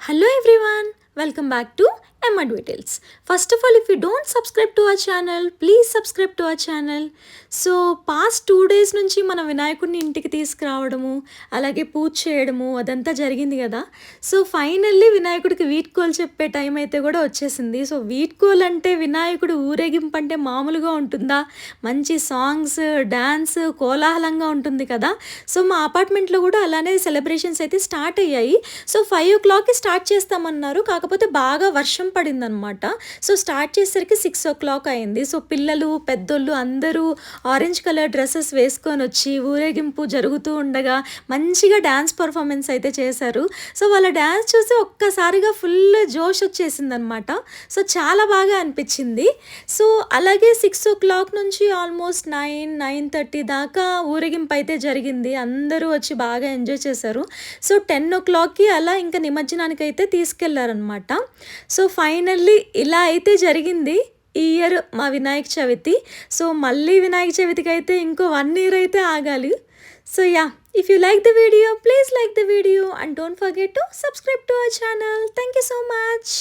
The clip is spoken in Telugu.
Hello everyone welcome back to Emma Details. First of all if you don't subscribe to our channel please subscribe to our channel so past two days నుంచి మన వినాయకుడిని ఇంటికి తీసుకురావడము అలాగే పూజ చేయడము అదంతా జరిగింది కదా. సో ఫైనల్లీ వినాయకుడికి వీట్కోలు చెప్పే టైం అయితే కూడా వచ్చేసింది. సో వీట్కోలు అంటే వినాయకుడు ఊరేగింపు అంటే మామూలుగా ఉంటుందా? మంచి సాంగ్స్ డ్యాన్స్ కోలాహలంగా ఉంటుంది కదా. సో మా అపార్ట్మెంట్లో కూడా అలానే సెలబ్రేషన్స్ అయితే స్టార్ట్ అయ్యాయి. సో ఫైవ్ ఓ క్లాక్కి స్టార్ట్ చేస్తామన్నారు. కాకపోతే బాగా వర్షం పడిందనమాట. సో స్టార్ట్ చేసేసరికి సిక్స్ ఓ క్లాక్ అయింది. సో పిల్లలు పెద్దోళ్ళు అందరూ ఆరెంజ్ కలర్ డ్రెస్సెస్ వేసుకొని వచ్చి ఊరేగింపు జరుగుతూ ఉండగా మంచిగా డ్యాన్స్ పర్ఫార్మెన్స్ అయితే చేశారు. సో వాళ్ళ డ్యాన్స్ చూసి ఒక్కసారిగా ఫుల్ జోష్ వచ్చేసింది అనమాట సో చాలా బాగా అనిపించింది. సో అలాగే సిక్స్ ఓ క్లాక్ నుంచి ఆల్మోస్ట్ నైన్ నైన్ థర్టీ దాకా ఊరేగింపు అయితే జరిగింది. అందరూ వచ్చి బాగా ఎంజాయ్ చేశారు. సో టెన్ ఓ క్లాక్కి అలా ఇంకా నిమజ్జనానికి అయితే తీసుకెళ్ళారనమాట. సో ఫైనల్లీ ఇలా అయితే జరిగింది ఈ ఇయర్ మా వినాయక చవితి. సో మళ్ళీ వినాయక చవితికి అయితే ఇంకో వన్ ఇయర్ అయితే ఆగాలి. So yeah if you like the video please like the video and don't forget to subscribe to our channel thank you so much